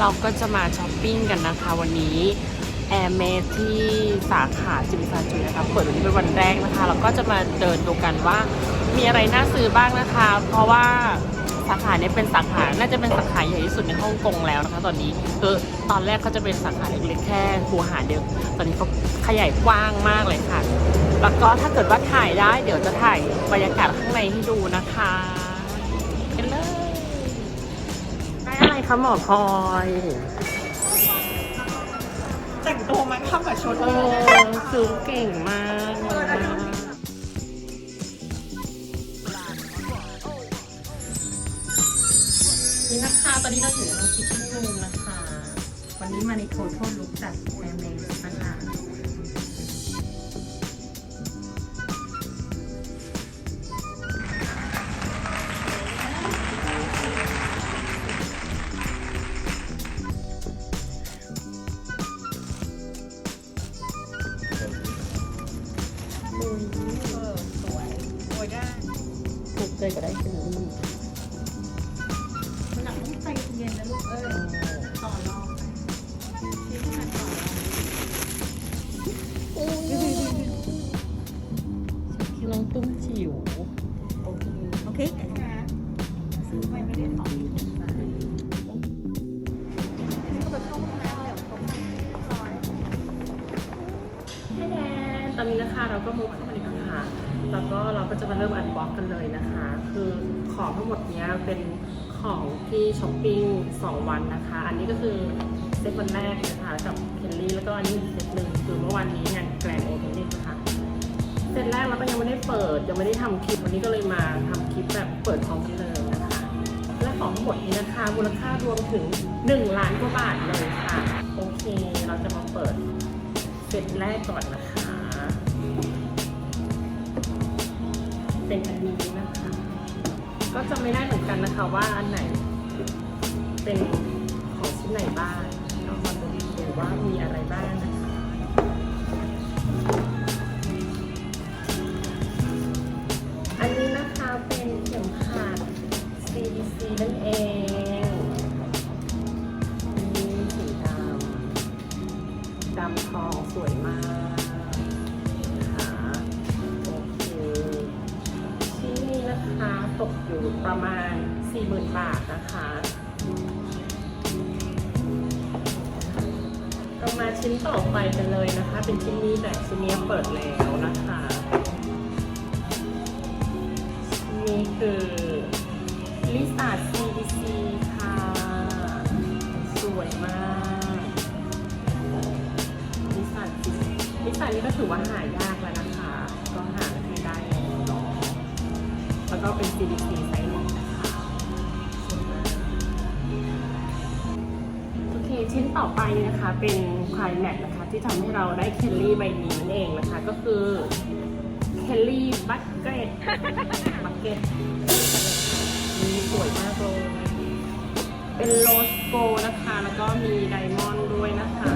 เราก็จะมาช้อปปิ้งกันนะคะ วันนี้แอร์เมทที่สาขาจิมซาจุนะคะเปิดวันนี้เป็นวันแรกนะคะ เราก็จะมาเดินดูกันว่ามีอะไรน่าซื้อบ้างนะคะ เพราะว่าสาขาเนี้เป็นสาขาน่าจะเป็นสาขาใหญ่ที่สุดในฮ่องกงแล้วนะคะ ตอนนี้คือตอนแรกเขาจะเป็นสาขาเล็กๆแค่คูหาเดียว ตอนนี้เขาขยายกว้างมากเลยค่ะ แล้วก็ถ้าเกิดว่าถ่ายได้เดี๋ยวจะถ่ายบรรยากาศข้างในให้ดูนะคะ ได้อะไรคะหมอพลอยแต่งตัวมันเข้ากับชุดโอ้ซื้อเก่งมากเลยอะนี่นะคะ ตอนนี้เราถึงคิดชั่วโมงนะคะ วันนี้มาในโทนโทษลุกจากแอร์เมสน ทั้งหมดเนี้ยเป็นของที่ช้อปปิ้ง 2 วันนะคะ อันนี้ก็คือเซตวันแรกนะคะกับเคลลี่แล้วก็อันนี้เซตหนึ่งคือเมื่อวานนี้งานแกรนด์โอเพนนิ่งนะคะเซตแรกเราก็ยังไม่ได้เปิดยังไม่ได้ทำคลิปวันนี้ก็เลยมาทำคลิปแบบเปิดของที่เลยนะคะ และของทั้งหมดนี้นะคะมูลค่ารวมถึง 1 ล้านกว่าบาทเลยค่ะ โอเคเราจะมาเปิดเซตแรกก่อนนะคะ เป็นอันนี้นะคะ ก็จะไม่ได้เหมือนกันนะคะว่าอันไหนเป็นของชิ้นไหนบ้างเรามาดูดีๆว่ามีอะไรบ้างนะคะอันนี้นะคะเป็นเข็มขัด CDC นั่นเอง ต่อไปกันเลยนะคะ เป็นชิ้นนี้แต่ชิ้นนี้เปิดแล้วนะคะนี่คือลิซ่า CDC ค่ะ สวยมากลิซ่าลิซ่านี่ก็ถือว่าหายากแล้วนะคะ ก็หาไม่ได้แล้วเนาะแล้วก็เป็น CDC ชิ้นต่อไปนะคะเป็นคลายแมทนะคะที่ทำให้เราได้เคลลี่ใบนี้นั่นเองนะคะ ก็คือเคลลี่บัตเกตบักเก็ตนี่สวยมากเลยเป็นโรสโกนะคะ แล้วก็มีไดมอนด์ด้วยนะคะ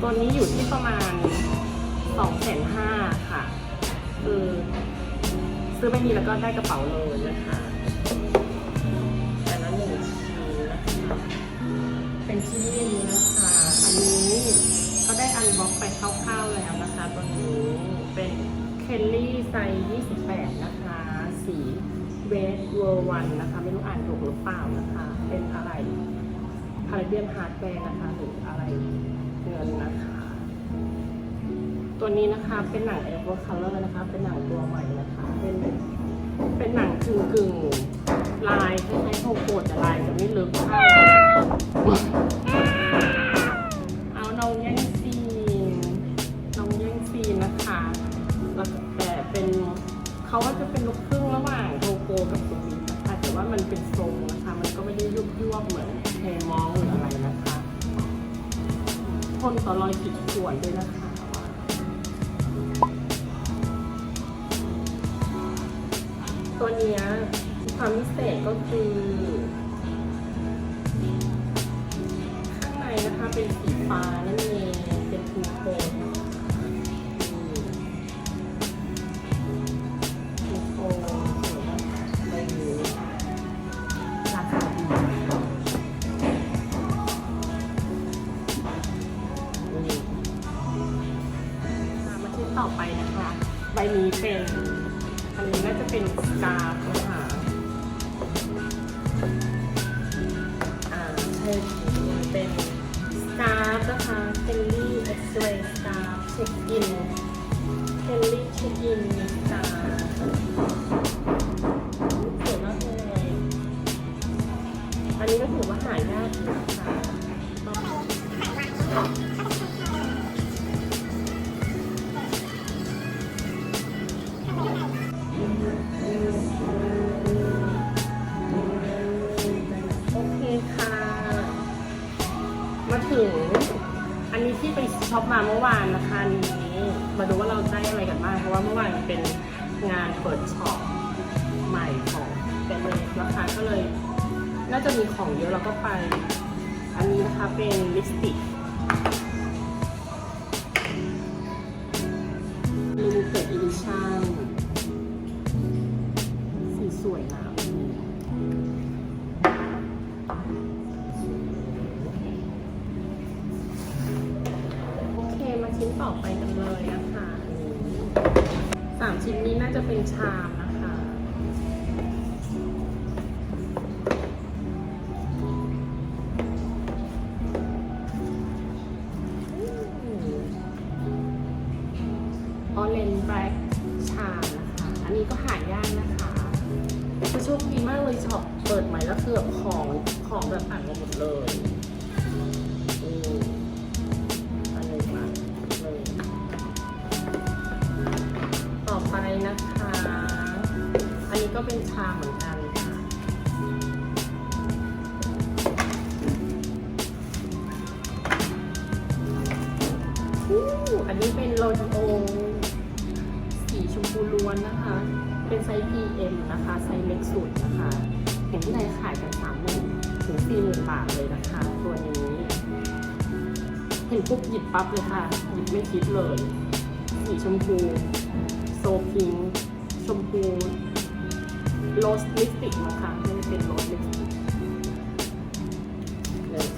ตัวนี้อยู่ที่ประมาณ2องแสนห้าค่ะ คือซื้อไปนี้แล้วก็ได้กระเป๋าเลยนะคะ เป็นชิ้นนี้นะคะ อันนี้ก็ได้อันบ็อกไปคร่าวๆแล้วนะคะตัวนี้เป็นเคลลี่ไซส์28 นะคะ สีเวสเวอร์วันนะคะ ไม่รู้อ่านถูกหรือเปล่านะคะ เป็นอะไรคาริเบียนฮาร์ดแวร์นะคะหรืออะไรเงินนะคะ ตัวนี้นะคะเป็นหนังเอเวอร์คัลเลอร์นะคะ เป็นหนังตัวใหม่นะคะ เป็นเป็นหนังกึ่งกึ่ง ลายคล้ายๆโคโกะแต่ลายจะไม่ลึกเท่าเอาน้องแย่งซีนน้องแย่งซีนนะคะแต่เป็นเขาว่าจะเป็นลูกครึ่งระหว่างโทโกกับสวีทนะคะแต่ว่ามันเป็นทรงนะคะ มันก็ไม่ได้ยุบยวบเหมือนเทมองหรืออะไรนะคะทนต่อรอยขีดข่วนด้วยนะคะตัวนี้ ความพิเศษก็คือข้างในนะคะเป็นสีฟ้านั่นเองเป็นทูโคนทูโทนสวยมากราคาดีมาชิ้นต่อไปนะคะ ใบนี้เป็นอันนี้น่าจะเป็นกาฟ นี้ก็ถือว่าหายากอยู่นะคะโอเคค่ะ มาถึง อันนี้ที่ไปช็อปมาเมื่อวานนะคะอันนี้ มาดูว่าเราได้อะไรกันบ้าง เพราะว่าเมื่อวานเป็นงานเปิดช็อปใหม่ของเบเนสนะคะก็เลย น่าจะมีของเยอะเราก็ไป อันนี้นะคะเป็นลิปสติก เรนแบล็กชานะคะ อันนี้ก็หายากนะคะคือโชคดีมากเลยช็อปเปิดใหม่แล้วคือบของของแบบอ่านมาหมดเลยอืมอันนี้มาเลยต่อไปนะคะ อันนี้ก็เป็นชาเหมือนกันค่ะอู้อันนี้เป็นโรนโอสีช มพูล้วนนะคะ เป็นไซส์ PM นะคะ ไซส์เล็กสุดนะคะเห็นที่ไหนขายกันสามหมื่นถึงสี่หมื่นบาทเลยนะคะ ตัวนี้ เห็นปุ๊บหยิบปั๊บเลยค่ะ หยิบไม่คิดเลย สีชมพู โซพิง ชมพูโรสลิปสติกนะคะไม่เป็นโรสลิปสติกเลย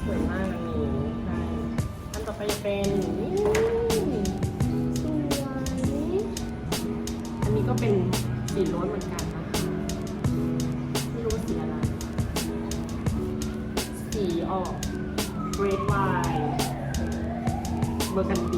สวยมากอันนี้ใช่อันต่อไปเป็น เป็นสีล้วนเหมือนกันนะคะไม่รู้ว่าสีอะไร สีออกเรดไวน์เบอร์กัน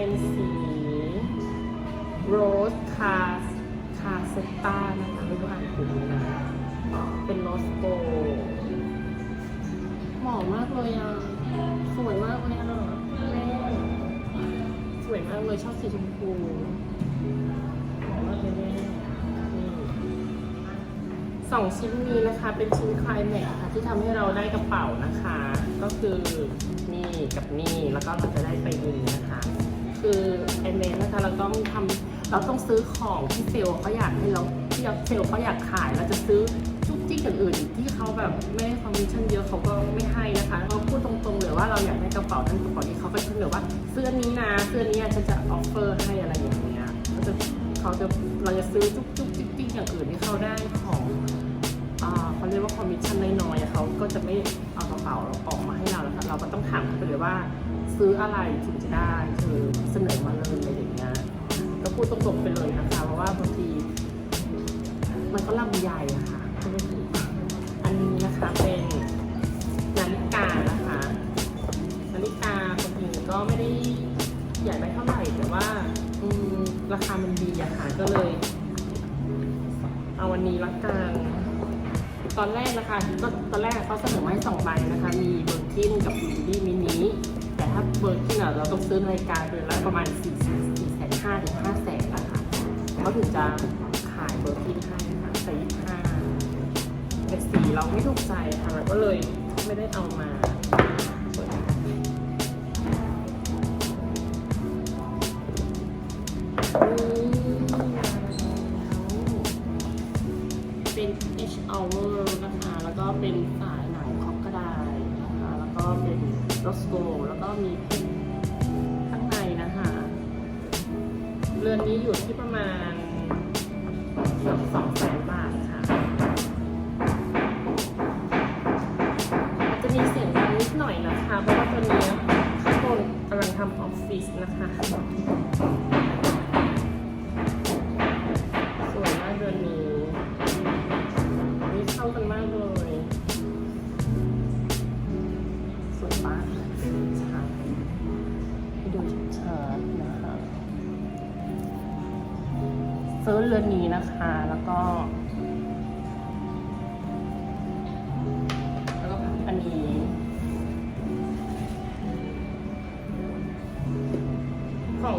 เป็นสีโรสคาคาเซตตานะคะไม่รู้อ่านถูกนะเป็นโรสโกเหมาะมากเลยอะสวยมากเลยอะแม่สวยมากเลยชอบสีชมพูหมมากเลยแม่สองชิ้นนี้นะคะเป็นชิ้นคลายแม็กค่ะที่ทำให้เราได้กระเป๋านะคะ ก็คือนี่กับนี่แล้วก็เราจะได้ไปดีนะคะ คือไอเมนนะคะเราต้องทำเราต้องซื้อของที่เซลล์เขาอยากให้เราที่เซลล์เขาอยากขายเราจะซื้อจุกจิ๊กอื่นที่เขาแบบไม่คอมมิชชั่นเยอะเขาก็ไม่ให้นะคะเราพูดตรงๆเลยว่าเราอยากได้กระเป๋านั้นกระเป๋านี้เขาก็จะเหลือว่าเสื้อนี้นะเสื้อนี้ฉันจะออฟเฟอร์ให้อะไรอย่างเงี้ยเขาจะเขาจะเราจะซื้อจุกจุกจิ๊กจิ๊กอย่างอื่นที่เขาได้ของเขาเรียกว่าคอมมิชชั่นน้อยๆเขาก็จะไม่เอากระเป๋าเราออกมาให้เราแล้วค่ะเราก็ต้องถามเขาไปเลยว่า ซื้ออะไรถึงจะได้คือเสนอมาเลยอะไรอย่างเงี้ยก็พูดตรงๆไปเลยนะคะเพราะว่าบางทีมันก็ลำใหญ่อะค่ะพูดไม่ถูกอันนี้นะคะเป็นนาฬิกานะคะนาฬิกาคนอื่นก็ไม่ได้ใหญ่ไม่เท่าไหร่แต่ว่าอืราคามันดีอะค่ะก็เลย เอาวันนี้ละกันตอนแรกนะคะก็ตอนแรกเขาเสนอมาให้สองใบนะคะ มีเบอร์กินกับลูดี้มินิ เบอร์กินอะเราต้องซื้อนาฬิกาเดือนละประมาณ4 4แสนห้าถึง5แสนนะคะเขาถึงจะขายเบอร์กินให้นะคะแต่ยี่ห้าแต่สีเราไม่ถูกใจค่ะเราก็เลยไม่ได้เอามาเปิดให้ดูนี่มาแล้วเป็น H hour นะคะ แล้วก็เป็น โรสโกแล้วก็มีเพชรข้างในนะคะ เรือนนี้อยู่ที่ประมาณเกือบสองแสนบาทค่ะจจะมีเสียงดังนิดหน่อยนะคะ เพราะว่าตอนนี้ข้างบนกำลังทำออฟฟิศนะคะ แล้วก็ แล้วก็อันนี้ ของ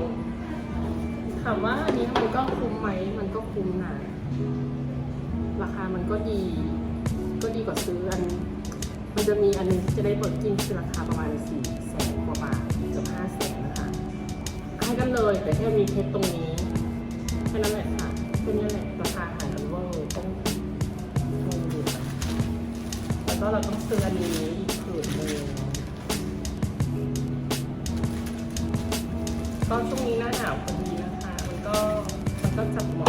ถามว่าอันนี้มันก็คุ้มไหม มันก็คุ้มนะราคามันก็ดี ก็ดีกว่าซื้ออัน มันจะมีอันนึงจะได้เปิดกินคือราคาประมาณสี่แสนกว่าบาทเกือบห้าแสนนะคะให้กันเลยแต่แค่มีเพชรตรงนี้แค่นั้นแหละค่ะ แค่นี้แหละราคาหารกันเวอร์ต้องต้องดูไปแล้วก็เราต้องซื้ออันนี้อีกผืนหนึ่งก็ช่วงนี้หน้าหนาวพอดีนะคะ มันก็มันก็จับเหมาะ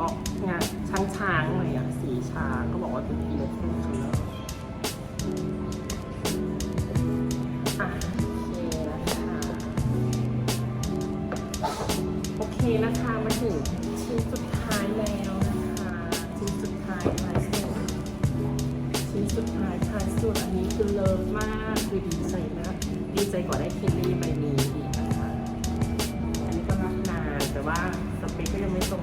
ออกงานช้างๆหน่อยอะสีช้างก็บอกว่าเป็นอีเลฟเฟนคัลเลอร์อะโอเคนะคะ โอเคนะคะ มาถึงชิ้นสุดท้ายแล้วนะคะ ชิ้นสุดท้ายท้ายสุดชิ้นสุดท้ายท้ายสุดอันนี้คือเลิฟมากคือดีใจมากดีใจกว่าได้คิลลี่ใบนี้อีกนะคะ อันนี้ก็รับนานแต่ว่าสเปคก็ยังไม่ตรง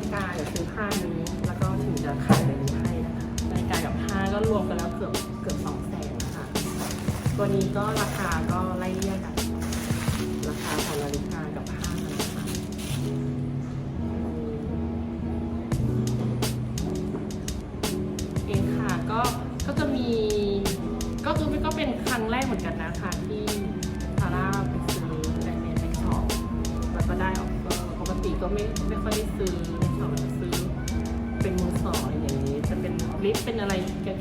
นาฬิกาเดี๋ยวซื้อผ้านี้ แล้วก็ถึงจะขายแบบนี้ให้นะคะนาฬิกากับผ้าก็รวมกันแล้วเกือบเกือบสองแสนนะคะ ตัวนี้ก็ราคาก็ไล่เลี่ยกัน ราคาของนาฬิกากับผ้านะคะเองค่ะก็ก็จะมีก็คือก็เป็นครั้งแรกเหมือนกันนะคะที่ซาร่าไปซื้อในในในช็อปแล้วก็ได้ออกปกติก็ไม่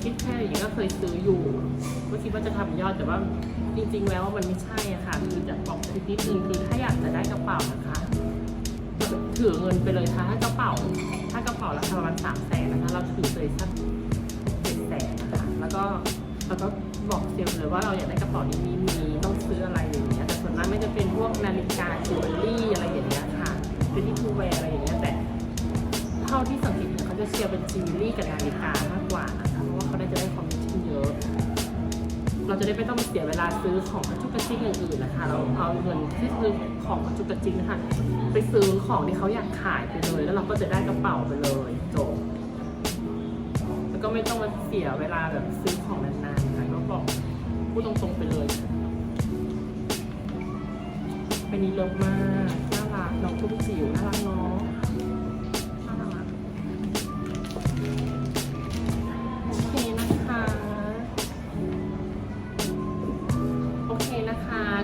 คิดแค่อย่างนี้ก็เคยซื้ออยู่ก็คิดว่าจะทำยอดแต่ว่าจริง ๆ แล้วมันไม่ใช่อะค่ะคือจะบอกทิปนิดนึงคือถ้าอยากจะได้กระเป๋านะคะถือเงินไปเลยค่ะถ้ากระเป๋า ถ้ากระเป๋าราคาประมาณสามแสนนะคะ เราถือเลยสักเจ็ดแสนนะคะแล้วก็เราก็บอกเซลล์เลยว่าเราอยากได้กระเป๋านี้มีมีต้องซื้ออะไรอย่างเงี้ยแต่ส่วนมากไม่จะเป็นพวกนาฬิกาจิวเวลรี่อะไรอย่างเงี้ยค่ะเป็นที่ทูแวร์อะไรอย่างเงี้ยแต่เท่าที่สังเกตเห็นเขาจะเชียร์เป็นจิวเวลรี่กับนาฬิกามาก อะเราจะได้ไม่ต้องเสียเวลาซื้อของกระจุกกระจิกอย่างอื่นนะคะ เราเอาเงินที่ซื้อของกระจุกกระจิกนะคะไปซื้อของที่เขาอยากขายไปเลย แล้วเราก็จะได้กระเป๋าไปเลยจบแล้วก็ไม่ต้องมาเสียเวลาแบบซื้อของนานๆค่ะก็บอกพูดตรงๆไปเลยเป็นนี้เลิฟมากน่ารักน้องตุ้มจิ๋วน่ารักเนาะ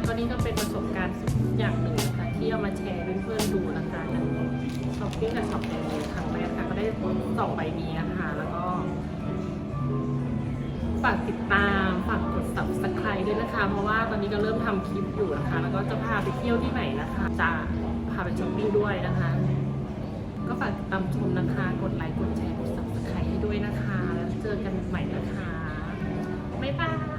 ก็นี่ก็เป็นประสบการณ์อย่างหนึ่งนะคะที่เอามาแชร์เพื่อนๆดูนะกันช็อปปิ้งกับช็อปแดงครั้งแรกค่ะก็ได้ผลสองใบนี้นะคะแล้วก็ฝากติดตามฝากกด subscribe ด้วยนะคะ เพราะว่าตอนนี้ก็เริ่มทำคลิปอยู่นะคะ แล้วก็จะพาไปเที่ยวที่ไหนนะคะ จะพาไปช็อปปิ้งด้วยนะคะ ก็ฝากติตามชมนะคะ กดไลค์กดแชร์กด subscribe ให้ด้วยนะคะ แล้วเจอกันใหม่นะคะบ๊ายบาย